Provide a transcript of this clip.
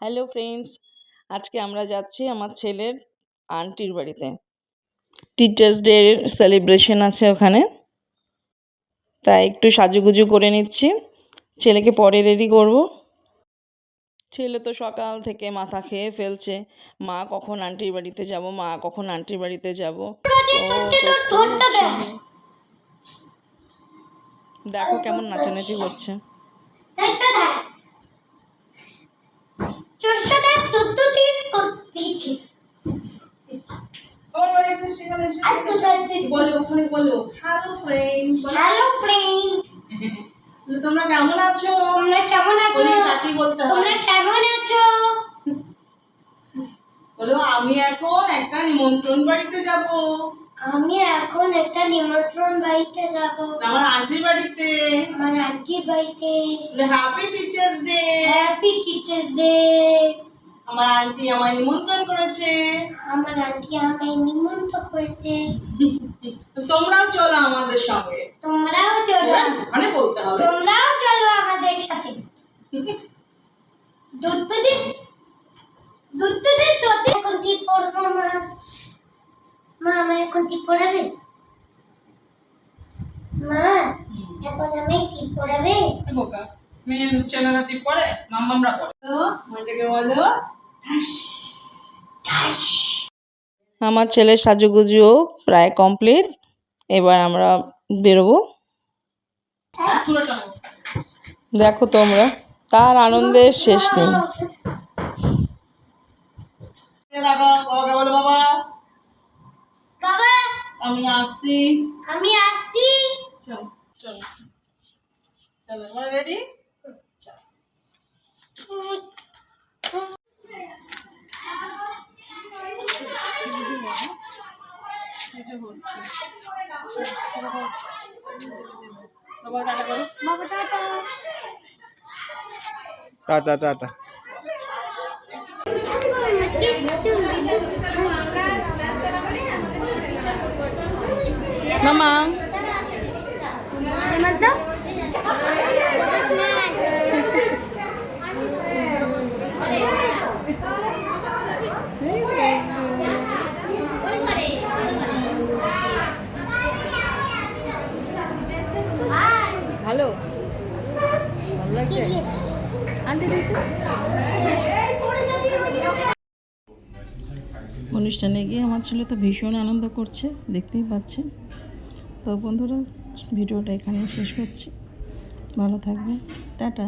Hello friends আজকে আমরা যাচ্ছি আমার ছেলের আন্টির বাড়িতে। টিচার্স ডে সেলিব্রেশন আছে ওখানে। তাই একটু সাজুগুজু করে নিচ্ছি। ছেলেকে পরে রেডি করব। ছেলে তো সকাল থেকে মাথা খেয়ে ফেলছে। মা কখন আন্টির বাড়িতে যাব? মা কখন আন্টির বাড়িতে যাব? দেখো কেমন নাচানাচি করছে। বলো ওখানে বলো। হ্যালো ফ্রেন্ড হ্যালো ফ্রেন্ড তোমরা কেমন আছো? তোমরা কেমন আছো? ওদিকে তাকিয়ে বলতে হবে। তোমরা কেমন আছো? বলো আমি এখন একটা নিমন্ত্রণ বাড়িতে যাব। আমি এখন একটা নিমন্ত্রণ বাড়িতে যাব। আমার আন্টির বাড়িতে। আমার আন্টির বাড়িতে। Happy teachers day happy teachers day আমার আন্টি আমায় নিমন্ত্রণ করেছে। আমার আন্টি আমায় নিমন্ত্রণ করেছে। তোমরাও চলো আমাদের সঙ্গে। তোমরাও চলো। ওখানে বলতে হবে। তোমরাও চলো আমাদের সাথে। দুধ তো দিন তো দিন তো দিন। এখন টিপ পড়ব মা? মা আমার এখন টিপ পড়াবে? মা এখন আমি টিপ পড়াবে? বোকা। মেয়ে ছেলেরা ঠিক পড়ে মাম্মামরা পড়ে মনটাকে বলো আমার ছেলের সাজুগুজুও প্রায় কমপ্লিট। এবার আমরা বেরোবো। দেখো তোমরা তার আনন্দের শেষ নেই। আমি আসছি। আমি আসছি। চলো চলো। চলো রেডি টাটা টাটা। মামা। হ্যালো ভালো লাগছে? আনতে অনুষ্ঠানে গিয়ে আমার ছেলে তো ভীষণ আনন্দ করছে, দেখতেই পাচ্ছেন। তো বন্ধুরা, ভিডিওটা এখানে শেষ করছি। ভালো থাকবে টাটা।